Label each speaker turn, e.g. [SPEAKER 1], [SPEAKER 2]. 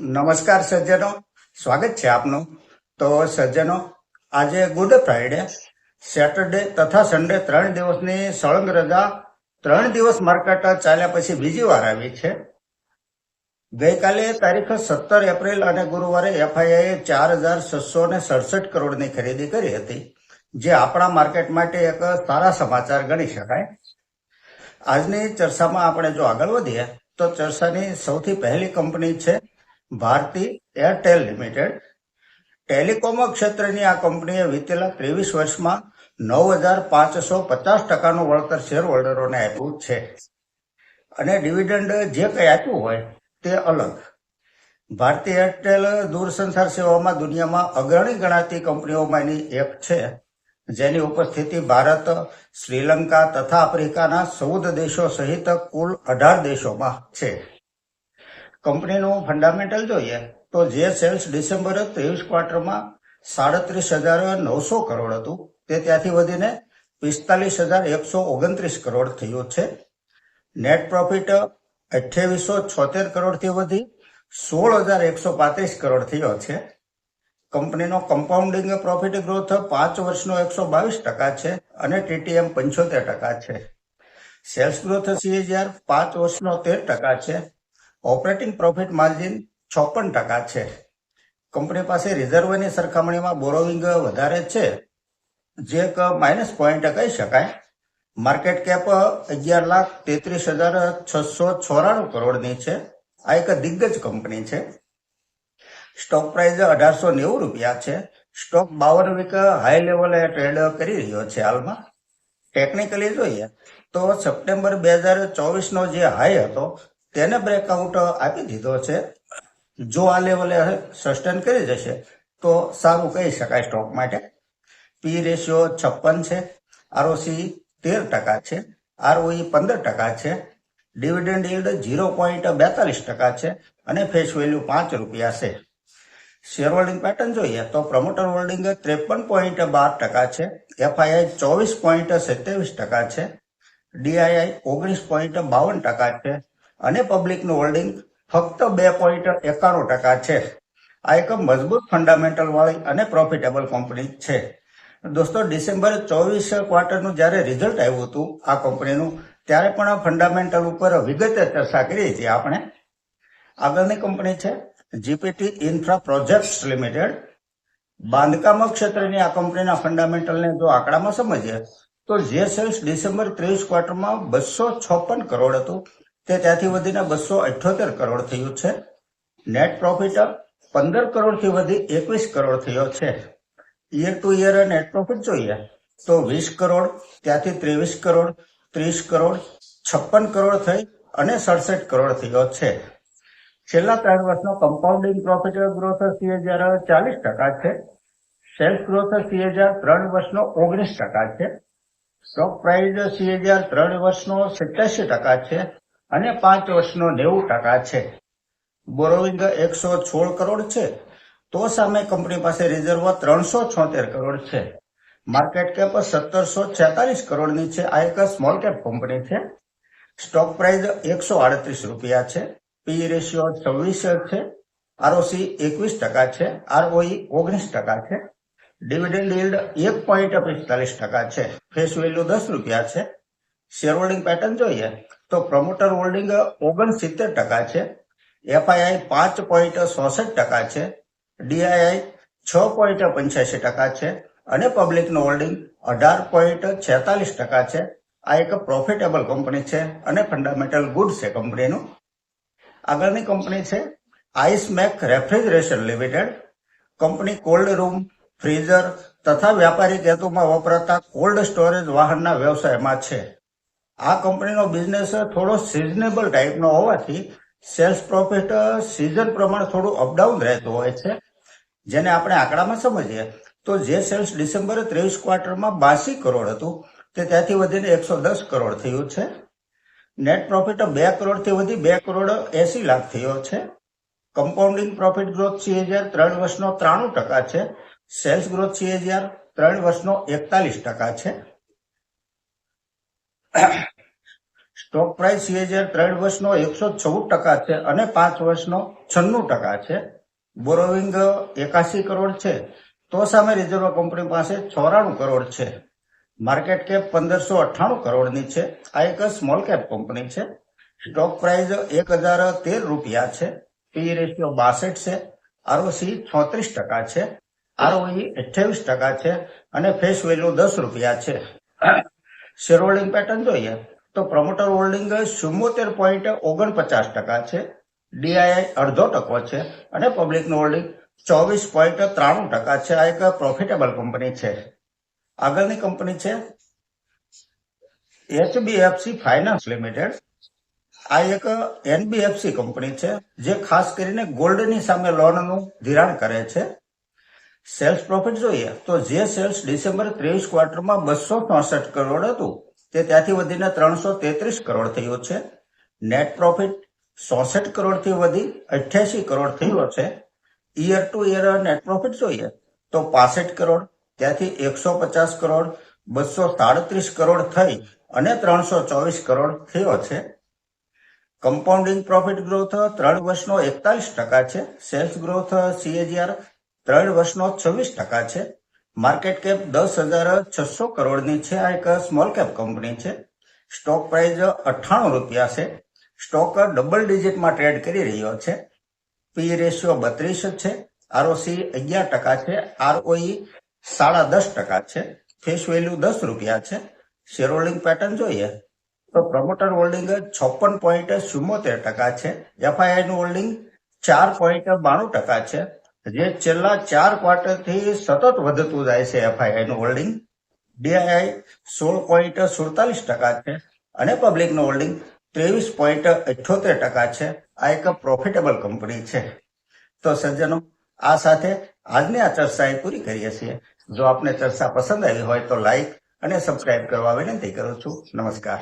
[SPEAKER 1] નમસ્કાર સજ્જનો. સ્વાગત છે આપનું. તો સજ્જનો, આજે ગુડ ફ્રાઈડે સેટરડે તથા સન્ડે ત્રણ દિવસની સળંગ રજા, ત્રણ દિવસ માર્કેટ ચાલ્યા પછી બીજી વાર આવી છે. ગઈકાલે તારીખ સત્તર એપ્રિલ અને ગુરુવારે એફઆઈઆઈએ ચાર હજાર છસો ને સડસઠ કરોડની ખરીદી કરી હતી, જે આપણા માર્કેટ માટે એક સારા સમાચાર ગણી શકાય. આજની ચર્ચામાં આપણે જો આગળ વધીએ, તો ચર્ચાની સૌથી પહેલી કંપની છે ભારતી એરટેલ લિમિટેડ ટેલિકોમ ક્ષેત્રની આ કંપનીએ વીતેલા ત્રેવીસ વર્ષમાં નવ હજાર પાંચસો પચાસ ટકાનું વળતર શેર હોલ્ડરોને આપ્યું છે. અને ડિવિડન્ડ જે કંઈ આપ્યું હોય તે અલગ. ભારતીય એરટેલ દૂરસંચાર સેવામાં દુનિયામાં અગ્રણી ગણાતી કંપનીઓમાંની એક છે, જેની ઉપસ્થિતિ ભારત, શ્રીલંકા તથા આફ્રિકાના ચૌદ દેશો સહિત કુલ અઢાર દેશોમાં છે. કંપનીનું ફંડામેન્ટલ જોઈએ તો જે સેલ્સ ડિસેમ્બર ત્રેવીસ ક્વાર્ટરમાં સાડત્રીસ હજાર નવસો કરોડ હતું. તે ત્યાંથી વધીને પિસ્તાલીસ હજાર એકસો ઓગણત્રીસ કરોડ થયું છે. નેટ પ્રોફિટ અઠ્યાવીસો છોતેર કરોડથી વધી સોળ હજાર એકસો પાંત્રીસ કરોડ થયો છે. કંપનીનો કમ્પાઉન્ડિંગ પ્રોફિટ ગ્રોથ પાંચ વર્ષનો એકસો બાવીસ ટકા છે અને ટીટીએમ પંચોતેર ટકા છે. સેલ્સ ગ્રોથ સીએજીઆર પાંચ વર્ષનો તેર ટકા છે. ઓપરેટિંગ પ્રોફિટ માર્જિન ચોપન ટકા છે. કંપની પાસે રિઝર્વની સરખામણીમાં બોરોવિંગ વધારે છે. જે એક માઇનસ પોઈન્ટ કહી શકાય. માર્કેટ કેપ અગિયાર લાખ તેત્રીસ હજાર છસો ચોરાણું કરોડની છે. આ એક દિગ્ગજ કંપની છે. સ્ટોક પ્રાઇસ અઢારસો નેવું રૂપિયા છે. સ્ટોક બાવન વીક હાઈ લેવલે ટ્રેડ કરી રહ્યો છે હાલમાં. ટેકનિકલી જોઈએ તો સપ્ટેમ્બર બે હજાર ચોવીસનો જે હાઈ હતો તેને બ્રેકઆઉટ આપી દીધો છે. જો આ લેવલે સસ્ટેન કરી જશે, તો સારું કહી શકાય સ્ટોક માટે. પી રેશિયો છપ્પન છે. આરઓસી તેર ટકા છે. આરઓઈ પંદર ટકા છે. ડિવિડન્ડ યીલ્ડ ઝીરો પોઈન્ટ બેતાલીસ ટકા છે અને ફેસ વેલ્યુ પાંચ રૂપિયા છે. શેર હોલ્ડિંગ પેટર્ન જોઈએ તો પ્રમોટર હોલ્ડિંગ ત્રેપન પોઈન્ટ બાર ટકા છે. એફઆઈઆઈ ચોવીસ પોઈન્ટ સત્યાવીસ ટકા છે. ડીઆઈઆઈ ઓગણીસ પોઈન્ટ બાવન ટકા છે. અને પબ્લિકનું હોલ્ડિંગ ફક્ત બે પોઈન્ટ એકાણું ટકા છે. આ એક મજબૂત ફંડામેન્ટલ વાળી અને પ્રોફિટેબલ કંપની છે. દોસ્તો, ડિસેમ્બર ચોવીસ ક્વાર્ટરનું જ્યારે રિઝલ્ટ આવ્યું હતું આ કંપનીનું ત્યારે પણ ફંડામેન્ટલ ઉપર વિગતે ચર્ચા કરી હતી આપણે. આગળની કંપની છે જીપીટી ઇન્ફ્રા પ્રોજેક્ટ્સ લિમિટેડ બાંધકામ ક્ષેત્રની આ કંપનીના ફંડામેન્ટલને જો આંકડામાં સમજીએ, તો જે સેલ્સ ડિસેમ્બર ત્રેવીસ ક્વાર્ટરમાં બસો છપ્પન કરોડ હતું. તે ત્યાંથી વધીને બસો અઠ્યોતેર કરોડ થયું છે. નેટ પ્રોફિટ પંદર કરોડથી વધી એકવીસ કરોડ થયો છે. Year to year net profit જોઈએ. તો વીસ કરોડ, ત્યાંથી ત્રેવીસ કરોડ, ત્રીસ કરોડ, છપ્પન કરોડ થઈ અને સડસઠ કરોડ થયો છે. છેલ્લા ત્રણ વર્ષનો કમ્પાઉન્ડિંગ પ્રોફિટ ગ્રોથ સી હજાર ચાલીસ ટકા છે. સેલ્સ ગ્રોથ સી હજાર ત્રણ વર્ષનો ઓગણીસ ટકા છે. સ્ટોક પ્રાઇસ સી હજાર ત્રણ વર્ષનો સિત્યાસી ટકા છે. અને પાંચ વર્ષનો નેવું ટકા છે. બોરોવિંગ એકસો સોળ કરોડ છે, તો સામે કંપની પાસે રિઝર્વ ત્રણસો છોતેર કરોડ છે. માર્કેટ કેપ સત્તરસો છેતાલીસ કરોડની છે. આ એક સ્મોલ કેપ કંપની છે. સ્ટોક પ્રાઇસ એકસો આડત્રીસ રૂપિયા છે. પી રેશિયો છવ્વીસ છે. આરઓસી એકવીસ ટકા છે. આરઓઈ ઓગણીસ ટકા છે. ડિવિડન્ડ યીલ્ડ એક પોઈન્ટ પિસ્તાલીસ ટકા છે. ફેસ વેલ્યુ દસ રૂપિયા છે. શેર હોલ્ડિંગ પેટર્ન જોઈએ તો પ્રમોટર હોલ્ડિંગ ઓગણસિત્તેર ટકા છે. એફઆઈઆઈ પાંચ પોઈન્ટ ચોસઠ ટકા છે. ડીઆઈઆઈ છ પોઈન્ટ પંચ્યાસી ટકા છે. અને પબ્લિકનું હોલ્ડિંગ અઢાર પોઈન્ટ છેતાલીસ ટકા છે. આ એક પ્રોફિટેબલ કંપની છે અને ફંડામેન્ટલ ગુડ છે કંપનીનું. આગળની કંપની છે Icemake refrigeration limited company cold room freezer તથા વ્યાપારિક હેતુમાં વપરાતા કોલ્ડ સ્ટોરેજ વાહનના વ્યવસાયમાં છે. આ કંપનીનો બિઝનેસ થોડો સિઝનેબલ ટાઈપનો હોવાથી સેલ્સ પ્રોફિટ સિઝન પ્રમાણે થોડું અપડાઉન રહેતું હોય છે. જેને આપણે આંકડામાં સમજીએ, તો જે સેલ્સ ડિસેમ્બર ત્રેવીસ ક્વાર્ટરમાં બાસી કરોડ હતું, તે ત્યાંથી વધીને એકસો દસ કરોડ થયું છે. નેટ પ્રોફિટ બે કરોડથી વધી બે કરોડ એસી લાખ થયો છે. કમ્પાઉન્ડિંગ પ્રોફિટ ગ્રોથ સીએજીઆર ત્રણ વર્ષનો ત્રાણું ટકા છે. સેલ્સ ગ્રોથ સીએજીઆર ત્રણ વર્ષનો એકતાલીસ ટકા છે. સ્ટોક પ્રાઇસ સીએજીઆર ત્રણ વર્ષનો એકસો ચૌદ ટકા છે અને પાંચ વર્ષનો છન્નું ટકા છે. બોરોવિંગ એકાસી કરોડ છે. તો સામે રિઝર્વ કંપની પાસે ચોરાણું કરોડ છે. માર્કેટ કેપ પંદરસો અઠ્ઠાણું કરોડની છે. આ એક સ્મોલ કેપ કંપની છે. સ્ટોક પ્રાઇસ એક હજાર તેર રૂપિયા છે. પી રેશિયો બાસઠ છે. આરઓસી ચોત્રીસ ટકા છે. આરઓઈ અઠ્યાવીસ ટકા છે અને ફેસ વેલ્યુ દસ રૂપિયા છે. શેર પેટર્ન જોઈએ. તો પ્રમોટર હોલ્ડિંગ ચુમ્મોતેર પોઈન્ટ ઓગણપચાસ ટકા છે. ડીઆઈઆઈ અડધો ટકો છે અને પબ્લિકનું હોલ્ડિંગ ચોવીસ પોઈન્ટ ત્રાણું ટકા છે. આ એક પ્રોફિટેબલ કંપની છે. આગળની કંપની છે એચબીએફસી ફાઇનાન્સ લિમિટેડ. આ એક એનબીએફસી કંપની છે જે ખાસ કરીને ગોલ્ડની સામે લોનનું ધિરાણ કરે છે. સેલ્સ પ્રોફિટ જોઈએ તો જે સેલ્સ ડિસેમ્બર ત્રેવીસ ક્વાર્ટરમાં બસો ચોસઠ કરોડ હતું. તે ત્યાંથી વધીને ત્રણસો તેત્રીસ કરોડ થયો છે. નેટ પ્રોફિટ ચોસઠ કરોડથી વધી, અઠ્યાસી કરોડ થયો છે. Year to year net profit જોઈએ તો પાસઠ કરોડ, ત્યાંથી એકસો પચાસ કરોડ, બસો સાડત્રીસ કરોડ થઈ અને ત્રણસો ચોવીસ કરોડ થયો છે. કમ્પાઉન્ડિંગ પ્રોફિટ ગ્રોથ ત્રણ વર્ષનો એકતાલીસ ટકા છે. સેલ્સ ગ્રોથ સીએજીઆર ત્રણ વર્ષનો છવ્વીસ ટકા છે. માર્કેટ કેપ દસ હજાર છસો કરોડની છે. આ એક સ્મોલ કેપ કંપની છે. સ્ટોક પ્રાઇસ અઠ્ઠાણું રૂપિયા છે. સ્ટોક ડબલ ડિજિટમાં ટ્રેડ કરી રહ્યો છે. પી રેશિયો બત્રીસ છે. આરઓસી અગિયાર ટકા છે. આરઓઈ સાડા દસ ટકા છે. ફેસ વેલ્યુ દસ રૂપિયા છે. શેર હોલ્ડિંગ પેટર્ન જોઈએ તો પ્રમોટર હોલ્ડિંગ છપ્પન પોઈન્ટ ચુમ્મોતેર ટકા છે. એફઆઈઆઈનું હોલ્ડિંગ ચાર પોઈન્ટ બાણું ટકા છે. જે છેલ્લા ચાર ક્વાર્ટરથી સતત વધતું જાય છે એફઆઈઆઈ નું હોલ્ડિંગ ડીઆઈઆઈ સોળ પોઈન્ટ સુડતાલીસ ટકા છે અને પબ્લિકનું હોલ્ડિંગ ત્રેવીસ પોઈન્ટ અઠ્યોતેર ટકા છે. આ એક પ્રોફિટેબલ કંપની છે. તો સજ્જનો, આ સાથે આજની આ ચર્ચા એ પૂરી કરીએ છીએ. જો આપને ચર્ચા પસંદ આવી હોય તો લાઈક અને સબસ્ક્રાઇબ કરવા વિનંતી કરું છું. નમસ્કાર.